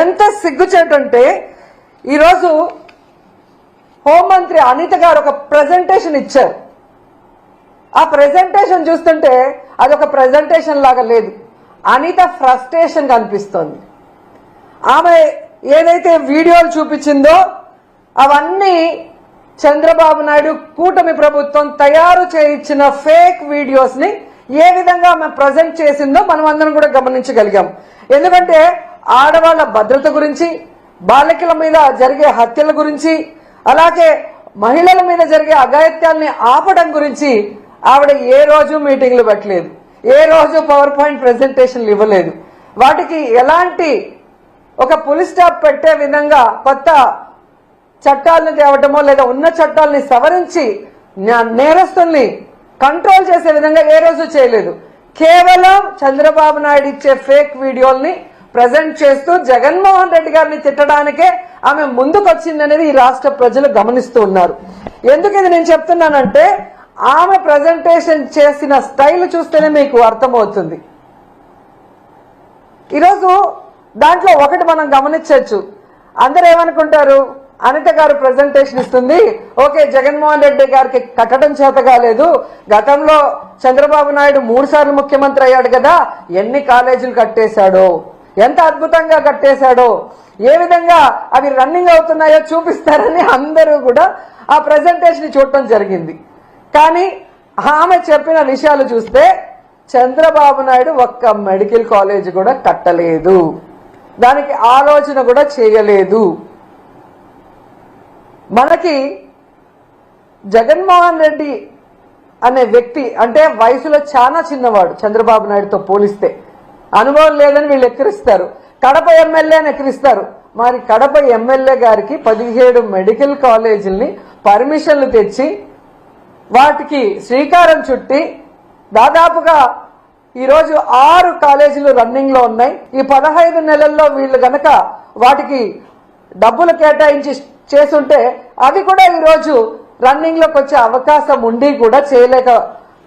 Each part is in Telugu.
ఎంత సిగ్గుచేటంటే ఈరోజు హోంమంత్రి అనిత గారు ఒక ప్రజెంటేషన్ ఇచ్చారు. ఆ ప్రెజెంటేషన్ చూస్తుంటే అది ఒక ప్రెజెంటేషన్ లాగా లేదు. అనిత ఫ్రస్ట్రేషన్ కనిపిస్తోంది ఆమె ఏదైతే వీడియోలు చూపించిందో అవన్నీ చంద్రబాబు నాయుడు కూటమి ప్రభుత్వం తయారు చేయించిన ఫేక్ వీడియోస్ని ఏ విధంగా ఆమె ప్రజెంట్ చేసిందో మనం అందరం కూడా గమనించగలిగాం. ఎందుకంటే ఆడవాళ్ళ భద్రత గురించి బాలికల మీద జరిగే హత్యల గురించి అలాగే మహిళల మీద జరిగే అఘాయిత్యాల్ని ఆపడం గురించి ఆవిడ ఏ రోజు మీటింగ్లు పెట్టలేదు. ఏ రోజు పవర్ పాయింట్ ప్రెజెంటేషన్లు ఇవ్వలేదు. వాటికి ఎలాంటి ఒక పులి స్టాప్ పెట్టే విధంగా కొత్త చట్టాలను తేవటమో లేదా ఉన్న చట్టాలని సవరించి నేరస్తుల్ని కంట్రోల్ చేసే విధంగా ఏ రోజు చేయలేదు. కేవలం చంద్రబాబు నాయుడు ఇచ్చే ఫేక్ వీడియోల్ని ప్రజెంట్ చేస్తూ జగన్మోహన్ రెడ్డి గారిని తిట్టడానికే ఆమె ముందుకొచ్చిందనేది ఈ రాష్ట్ర ప్రజలు గమనిస్తూ ఉన్నారు. ఎందుకు ఇది నేను చెప్తున్నానంటే ఆమె ప్రజెంటేషన్ చేసిన స్టైల్ చూస్తేనే మీకు అర్థమవుతుంది. ఈరోజు దాంట్లో ఒకటి మనం గమనించవచ్చు. అందరూ ఏమనుకుంటారు? అనిత గారు ప్రజెంటేషన్ ఇస్తుంది. ఓకే జగన్మోహన్ రెడ్డి గారికి కట్టడం చేత కాలేదు. గతంలో చంద్రబాబు నాయుడు మూడు సార్లు ముఖ్యమంత్రి అయ్యాడు కదా ఎన్ని కాలేజీలు కట్టేశాడో? ఎంత అద్భుతంగా కట్టేశాడో ఏ విధంగా అవి రన్నింగ్ అవుతున్నాయో చూపిస్తారని అందరూ కూడా ఆ ప్రజెంటేషన్ చూడటం జరిగింది. కానీ ఆమె చెప్పిన విషయాలు చూస్తే చంద్రబాబు నాయుడు ఒక్క మెడికల్ కాలేజ్ కూడా కట్టలేదు. దానికి ఆలోచన కూడా చేయలేదు. మనకి జగన్మోహన్ రెడ్డి అనే వ్యక్తి అంటే వయసులో చాలా చిన్నవాడు చంద్రబాబు నాయుడుతో పోలిస్తే అనుభవం లేదని వీళ్ళు ఎక్కిరిస్తారు. కడప ఎమ్మెల్యే అని ఎక్కిరిస్తారు. మరి కడప ఎమ్మెల్యే గారికి పదిహేడు మెడికల్ కాలేజీల్ని పర్మిషన్లు తెచ్చి వాటికి శ్రీకారం చుట్టి దాదాపుగా ఈరోజు ఆరు కాలేజీలు రన్నింగ్లో ఉన్నాయి. ఈ పదహైదు నెలల్లో వీళ్ళు గనక వాటికి డబ్బులు కేటాయించి చేస్తుంటే అవి కూడా ఈరోజు రన్నింగ్లోకి వచ్చే అవకాశం ఉండి కూడా చేయలేక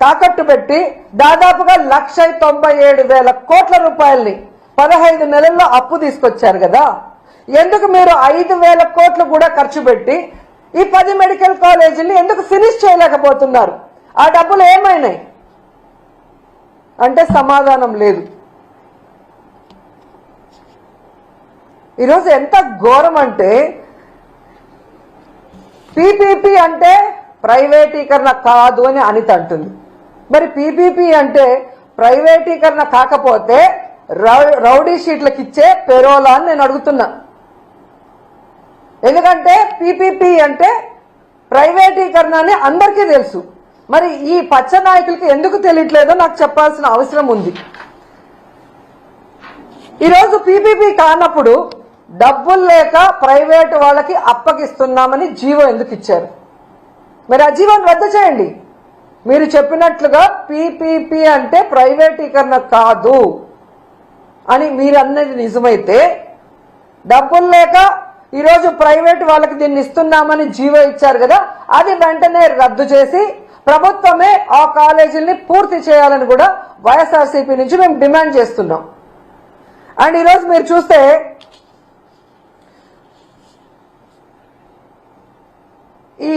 తాకట్టు పెట్టి దాదాపుగా లక్ష తొంభై ఏడు వేల కోట్ల రూపాయల్ని పదహైదు నెలల్లో అప్పు తీసుకొచ్చారు కదా. ఎందుకు మీరు ఐదు వేల కోట్లు కూడా ఖర్చు పెట్టి ఈ పది మెడికల్ కాలేజీని ఎందుకు ఫినిష్ చేయలేకపోతున్నారు? ఆ డబ్బులు ఏమైనాయి? అంటే సమాధానం లేదు. ఈరోజు ఎంత ఘోరం అంటే పీపీపీ అంటే ప్రైవేటీకరణ కాదు అని అనిత అంటుంది. మరి పీపీపీ అంటే ప్రైవేటీకరణ కాకపోతే రౌ- రౌడీ షీట్లకు ఇచ్చే పెరోలా అని నేను అడుగుతున్నా. ఎందుకంటే పీపీపీ అంటే ప్రైవేటీకరణ అని అందరికీ తెలుసు. మరి ఈ పచ్చ నాయకులకి ఎందుకు తెలియట్లేదో నాకు చెప్పాల్సిన అవసరం ఉంది. ఈరోజు పీపీపీ కానప్పుడు డబ్బులు లేక ప్రైవేట్ వాళ్ళకి అప్పగిస్తున్నామని జీవో ఎందుకు ఇచ్చారు? మరి ఆ జీవోని రద్దు చేయండి. మీరు చెప్పినట్లుగా పీపీపీ అంటే ప్రైవేటీకరణ కాదు అని మీరు అన్నది నిజమైతే డబ్బులు లేక ఈరోజు ప్రైవేట్ వాళ్ళకి దీన్ని ఇస్తున్నామని జీవో ఇచ్చారు కదా అది వెంటనే రద్దు చేసి ప్రభుత్వమే ఆ కాలేజీల్ని పూర్తి చేయాలని కూడా వైఎస్ఆర్సీపీ నుంచి మేము డిమాండ్ చేస్తున్నాం. అండ్ ఈరోజు మీరు చూస్తే ఈ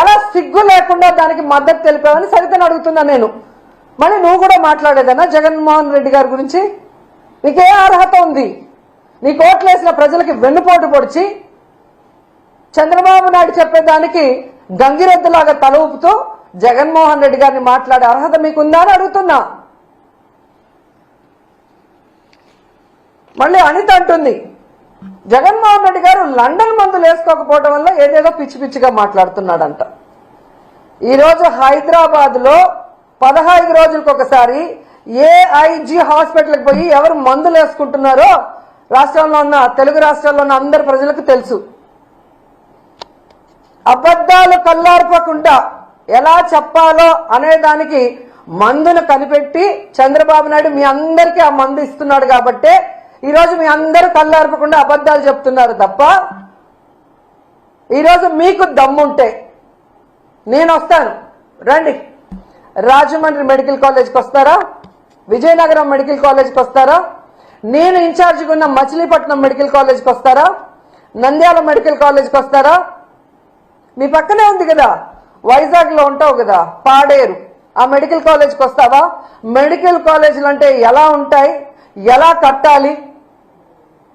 ఎలా సిగ్గు లేకుండా దానికి మద్దతు తెలిపావని సరితను అడుగుతున్నా నేను. మళ్ళీ నువ్వు కూడా మాట్లాడేదన్నా జగన్మోహన్ రెడ్డి గారి గురించి? నీకే అర్హత ఉంది. నీ కోట్లేసిన ప్రజలకి వెన్నుపోటు పొడిచి చంద్రబాబు నాయుడు చెప్పేదానికి గంగిరెద్దులాగా తల ఊపుతూ జగన్మోహన్ రెడ్డి గారిని మాట్లాడే అర్హత మీకుందా అని అడుగుతున్నా. మళ్ళీ అనిత అంటుంది జగన్మోహన్ రెడ్డి గారు లండన్ మందులు వేసుకోకపోవడం వల్ల ఏదేదో పిచ్చి పిచ్చిగా మాట్లాడుతున్నాడంట. ఈరోజు హైదరాబాద్లో పదహైదు రోజులకు ఒకసారి ఏఐజీ హాస్పిటల్కి పోయి ఎవరు మందులు వేసుకుంటున్నారో రాష్ట్రంలో ఉన్న తెలుగు రాష్ట్రాల్లో ఉన్న అందరి ప్రజలకు తెలుసు. అబద్ధాలు కల్లార్పకుండా ఎలా చెప్పాలో అనే దానికి మందును కనిపెట్టి చంద్రబాబు నాయుడు మీ అందరికీ ఆ మందు ఇస్తున్నాడు కాబట్టే ఈరోజు మీ అందరూ కల్లార్పకుండా అబద్ధాలు చెప్తున్నారు తప్ప ఈరోజు మీకు దమ్ముంటే నేను వస్తాను. రండి. రాజమండ్రి మెడికల్ కాలేజ్కి వస్తారా? విజయనగరం మెడికల్ కాలేజ్కి వస్తారా? నేను ఇన్ఛార్జ్గా ఉన్న మచిలీపట్నం మెడికల్ కాలేజ్కి వస్తారా? నంద్యాల మెడికల్ కాలేజ్కి వస్తారా? మీ పక్కనే ఉంది కదా. వైజాగ్లో ఉంటావు కదా. పాడేరు. ఆ మెడికల్ కాలేజ్కి వస్తావా? మెడికల్ కాలేజీలు అంటే ఎలా ఉంటాయి? ఎలా కట్టాలి?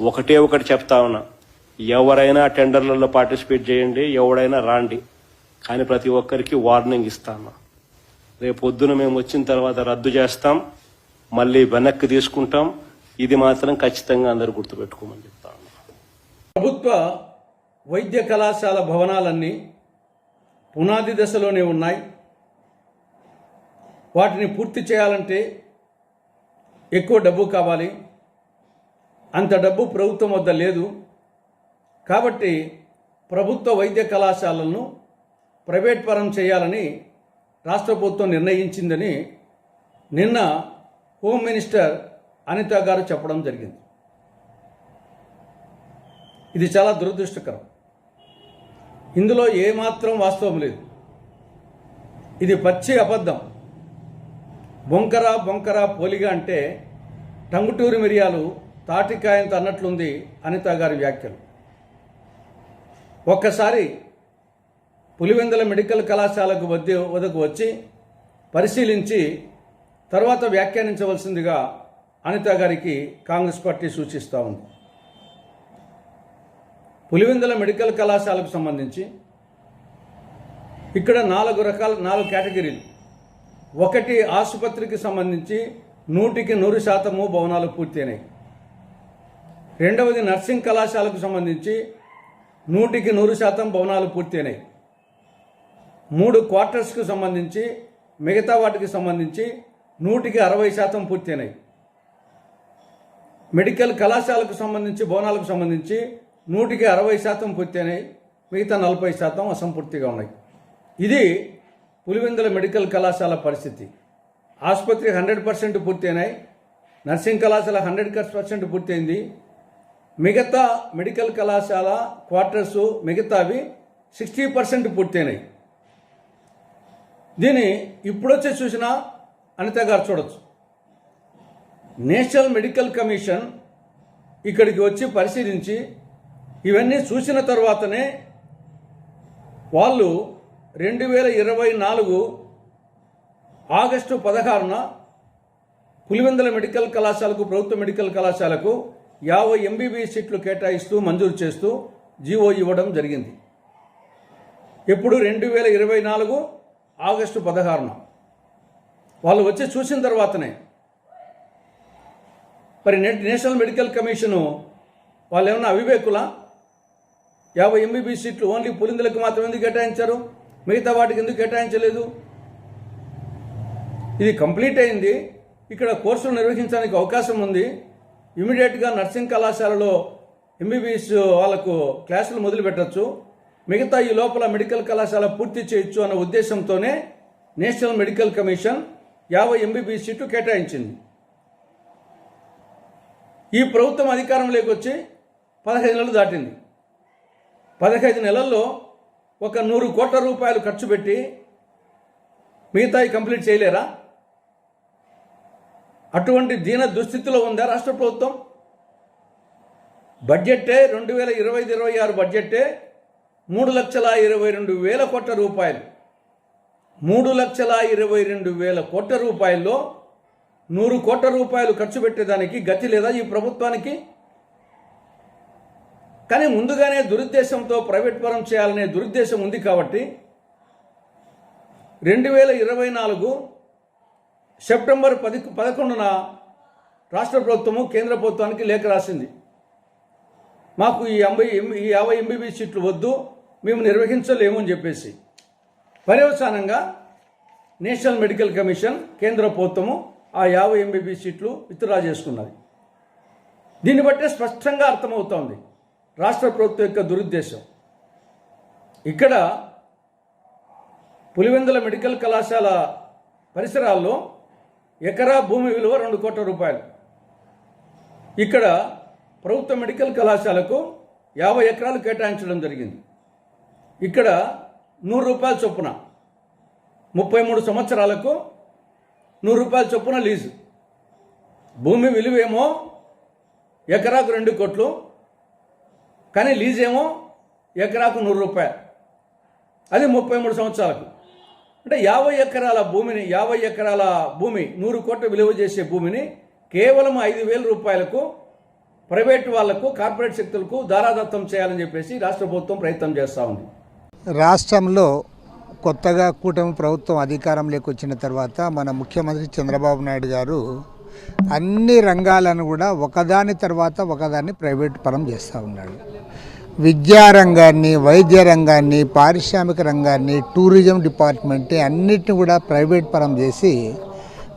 ఒకటే ఒకటి చెప్తా ఉన్నా. ఎవరైనా టెండర్లలో పార్టిసిపేట్ చేయండి ఎవడైనా రాండి. కానీ ప్రతి ఒక్కరికి వార్నింగ్ ఇస్తాను రేపు పొద్దున మేము వచ్చిన తర్వాత రద్దు చేస్తాం మళ్ళీ వెనక్కి తీసుకుంటాం. ఇది మాత్రం ఖచ్చితంగా అందరూ గుర్తుపెట్టుకోమని చెప్తా ప్రభుత్వ వైద్య కళాశాల భవనాలన్నీ పునాది దశలోనే ఉన్నాయి. వాటిని పూర్తి చేయాలంటే ఎక్కువ డబ్బు కావాలి. అంత డబ్బు ప్రభుత్వం వద్ద లేదు. కాబట్టి ప్రభుత్వ వైద్య కళాశాలలను ప్రైవేట్ పరం చేయాలని రాష్ట్ర ప్రభుత్వం నిర్ణయించిందని నిన్న హోమ్ మినిస్టర్ అనిత గారు చెప్పడం జరిగింది. ఇది చాలా దురదృష్టకరం. ఇందులో ఏమాత్రం వాస్తవం లేదు. ఇది పచ్చి అబద్ధం. బొంకర బొంకర పోలిగా అంటే టంగుటూరి మిరియాలు తాటికాయంత అన్నట్లుంది అనిత గారి వ్యాఖ్యలు. ఒక్కసారి పులివెందుల మెడికల్ కళాశాలకు వద్ద వద్దకు వచ్చి పరిశీలించి తర్వాత వ్యాఖ్యానించవలసిందిగా అనిత గారికి కాంగ్రెస్ పార్టీ సూచిస్తూ ఉంది. పులివెందుల మెడికల్ కళాశాలకు సంబంధించి ఇక్కడ నాలుగు రకాల నాలుగు కేటగిరీలు. ఒకటి ఆసుపత్రికి సంబంధించి నూటికి నూరు శాతము భవనాలు పూర్తయినాయి. రెండవది నర్సింగ్ కళాశాలకు సంబంధించి నూటికి నూరు శాతం భవనాలు పూర్తయినాయి. మూడు క్వార్టర్స్కు సంబంధించి మిగతా వాటికి సంబంధించి నూటికి అరవై శాతం పూర్తయినాయి. మెడికల్ కళాశాలకు సంబంధించి భవనాలకు సంబంధించి నూటికి అరవై శాతం పూర్తయినాయి. మిగతా నలభై శాతం అసంపూర్తిగా ఉన్నాయి. ఇది పులివెందుల మెడికల్ కళాశాల పరిస్థితి. ఆసుపత్రి హండ్రెడ్ పర్సెంట్ పూర్తయినాయి. నర్సింగ్ కళాశాల హండ్రెడ్ పర్సెంట్ పూర్తయింది. మిగతా మెడికల్ కళాశాల క్వార్టర్స్ మిగతావి సిక్స్టీ పర్సెంట్ పూర్తయినాయి. దీన్ని ఇప్పుడొచ్చి చూసినా అనిత గారు చూడొచ్చు. నేషనల్ మెడికల్ కమిషన్ ఇక్కడికి వచ్చి పరిశీలించి ఇవన్నీ చూసిన తర్వాతనే వాళ్ళు రెండు వేల ఇరవై నాలుగు ఆగస్టు పదహారున పులివెందుల మెడికల్ కళాశాలకు ప్రభుత్వ మెడికల్ కళాశాలకు యాభై ఎంబీబీఎస్ సీట్లు కేటాయిస్తూ మంజూరు చేస్తూ జీవో ఇవ్వడం జరిగింది. ఎప్పుడు రెండు వేల ఇరవై నాలుగు ఆగస్టు పదహారున వాళ్ళు వచ్చి చూసిన తర్వాతనే మరి నెట్ నేషనల్ మెడికల్ కమిషను వాళ్ళు ఏమన్నా అవివేకులా? యాభై ఎంబీబీ సీట్లు ఓన్లీ పులిందులకు మాత్రం ఎందుకు కేటాయించారు? మిగతా వాటికి ఎందుకు కేటాయించలేదు? ఇది కంప్లీట్ అయింది. ఇక్కడ కోర్సులు నిర్వహించడానికి అవకాశం ఉంది. ఇమీడియట్గా నర్సింగ్ కళాశాలలో ఎంబీబీఎస్ వాళ్ళకు క్లాసులు మొదలుపెట్టచ్చు. మిగతా ఈ లోపల మెడికల్ కళాశాల పూర్తి చేయొచ్చు అన్న ఉద్దేశంతోనే నేషనల్ మెడికల్ కమిషన్ యాభై ఎంబీబీఎస్ సీట్లు కేటాయించింది. ఈ ప్రభుత్వం అధికారంలోకి వచ్చి పదహైదు నెలలు దాటింది. పదహైదు నెలల్లో ఒక నూరు కోట్ల రూపాయలు ఖర్చు పెట్టి మిగతాయి కంప్లీట్ చేయలేరా? అటువంటి దీన దుస్థితిలో ఉందా రాష్ట్ర ప్రభుత్వం? బడ్జెట్టే రెండు వేల ఇరవై ఇరవై ఆరు బడ్జెట్టే మూడు లక్షల ఇరవై రెండు వేల కోట్ల రూపాయలు. మూడు లక్షల ఇరవై రెండు వేల కోట్ల రూపాయల్లో నూరు కోట్ల రూపాయలు ఖర్చు పెట్టేదానికి గతి లేదా ఈ ప్రభుత్వానికి? కానీ ముందుగానే దురుద్దేశంతో ప్రైవేట్ పరం చేయాలనే దురుద్దేశం ఉంది కాబట్టి రెండు వేల ఇరవై నాలుగు సెప్టెంబర్ పది పదకొండున రాష్ట్ర ప్రభుత్వము కేంద్ర ప్రభుత్వానికి లేఖ రాసింది. మాకు ఈ ఎంబై ఈ యాభై ఎంబీబీ సీట్లు వద్దు మేము నిర్వహించలేము అని చెప్పేసి. పర్యవసానంగా నేషనల్ మెడికల్ కమిషన్ కేంద్ర ప్రభుత్వము ఆ యాభై ఎంబీబీ సీట్లు విత్డ్రా చేసుకున్నది. దీన్ని బట్టే స్పష్టంగా అర్థమవుతోంది రాష్ట్ర ప్రభుత్వం యొక్క దురుద్దేశం. ఇక్కడ పులివెందుల మెడికల్ కళాశాల పరిసరాల్లో ఎకరా భూమి విలువ రెండు కోట్ల రూపాయలు. ఇక్కడ ప్రభుత్వ మెడికల్ కళాశాలకు యాభై ఎకరాలు కేటాయించడం జరిగింది. ఇక్కడ నూరు రూపాయల చొప్పున ముప్పై మూడు సంవత్సరాలకు నూరు రూపాయల చొప్పున లీజు. భూమి విలువేమో ఎకరాకు రెండు కోట్లు కానీ లీజేమో ఏమో ఎకరాకు నూరు రూపాయలు. అది ముప్పై మూడు సంవత్సరాలకు. అంటే యాభై ఎకరాల భూమిని యాభై ఎకరాల భూమి నూరు కోట్ల విలువ చేసే భూమిని కేవలం ఐదు వేల రూపాయలకు ప్రైవేట్ వాళ్ళకు కార్పొరేట్ శక్తులకు దారాదత్తం చేయాలని చెప్పేసి రాష్ట్ర ప్రభుత్వం ప్రయత్నం చేస్తూ ఉంది. రాష్ట్రంలో కొత్తగా కూటమి ప్రభుత్వం అధికారంలోకి వచ్చిన తర్వాత మన ముఖ్యమంత్రి చంద్రబాబు నాయుడు గారు అన్ని రంగాలను కూడా ఒకదాని తర్వాత ఒకదాన్ని ప్రైవేట్ పరం చేస్తూ ఉన్నాడు. విద్యారంగాన్ని వైద్య రంగాన్ని పారిశ్రామిక రంగాన్ని టూరిజం డిపార్ట్మెంట్ అన్నిటిని కూడా ప్రైవేట్ పరం చేసి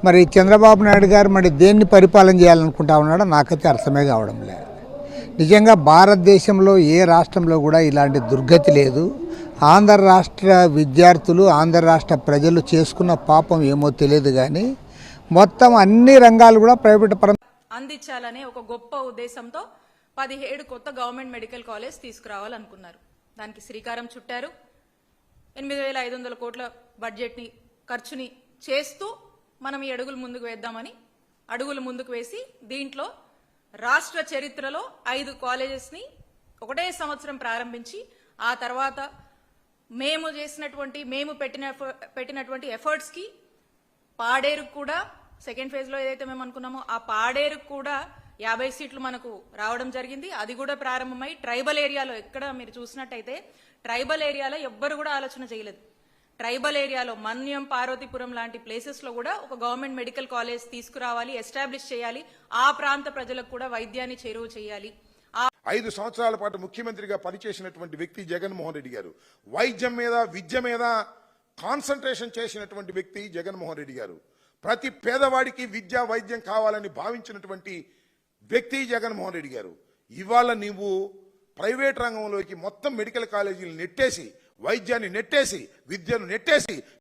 మరి చంద్రబాబు నాయుడు గారు మరి దేన్ని పరిపాలన చేయాలనుకుంటా ఉన్నాడో నాకైతే అర్థమే కావడం లేదు. నిజంగా భారతదేశంలో ఏ రాష్ట్రంలో కూడా ఇలాంటి దుర్గతి లేదు. ఆంధ్ర రాష్ట్ర విద్యార్థులు ఆంధ్ర రాష్ట్ర ప్రజలు చేసుకున్న పాపం ఏమో తెలియదు కానీ మొత్తం అన్ని రంగాలు కూడా ప్రైవేట్ పరం అందించాలనే ఒక గొప్ప ఉద్దేశంతో పదిహేడు కొత్త గవర్నమెంట్ మెడికల్ కాలేజ్ తీసుకురావాలనుకున్నారు. దానికి శ్రీకారం చుట్టారు. ఎనిమిది వేల ఐదు వందల కోట్ల బడ్జెట్ని ఖర్చుని చేస్తూ మనం ఈ అడుగులు ముందుకు వేద్దామని అడుగులు ముందుకు వేసి దీంట్లో రాష్ట్ర చరిత్రలో ఐదు కాలేజెస్ని ఒకటే సంవత్సరం ప్రారంభించి ఆ తర్వాత మేము చేసినటువంటి మేము పెట్టిన పెట్టినటువంటి ఎఫర్ట్స్కి పాడేరు కూడా సెకండ్ ఫేజ్లో ఏదైతే మేము అనుకున్నామో ఆ పాడేరుకు కూడా యాభై సీట్లు మనకు రావడం జరిగింది. అది కూడా ప్రారంభమై ట్రైబల్ ఏరియాలో ఎక్కడ మీరు చూసినట్టయితే ట్రైబల్ ఏరియాలో ఎవ్వరు కూడా ఆలోచన చేయలేదు. ట్రైబల్ ఏరియాలో మన్యం పార్వతీపురం లాంటి ప్లేసెస్లో కూడా ఒక గవర్నమెంట్ మెడికల్ కాలేజ్ తీసుకురావాలి ఎస్టాబ్లిష్ చేయాలి. ఆ ప్రాంత ప్రజలకు కూడా వైద్యాన్ని చేరువ చేయాలి. ఐదు సంవత్సరాల పాటు ముఖ్యమంత్రిగా పనిచేసినటువంటి వ్యక్తి జగన్మోహన్ రెడ్డి గారు వైద్యం మీద విద్య మీద కాన్సన్ట్రేషన్ చేసినటువంటి వ్యక్తి జగన్మోహన్ రెడ్డి గారు. ప్రతి పేదవాడికి విద్య వైద్యం కావాలని భావించినటువంటి వ్యక్తి జగన్మోహన్ రెడ్డి గారు ఇవాళ నువ్వు ప్రైవేట్ రంగంలోకి మొత్తం మెడికల్ కాలేజీలు నెట్టేసి వైద్యాన్ని నెట్టేసి విద్యను నెట్టేసి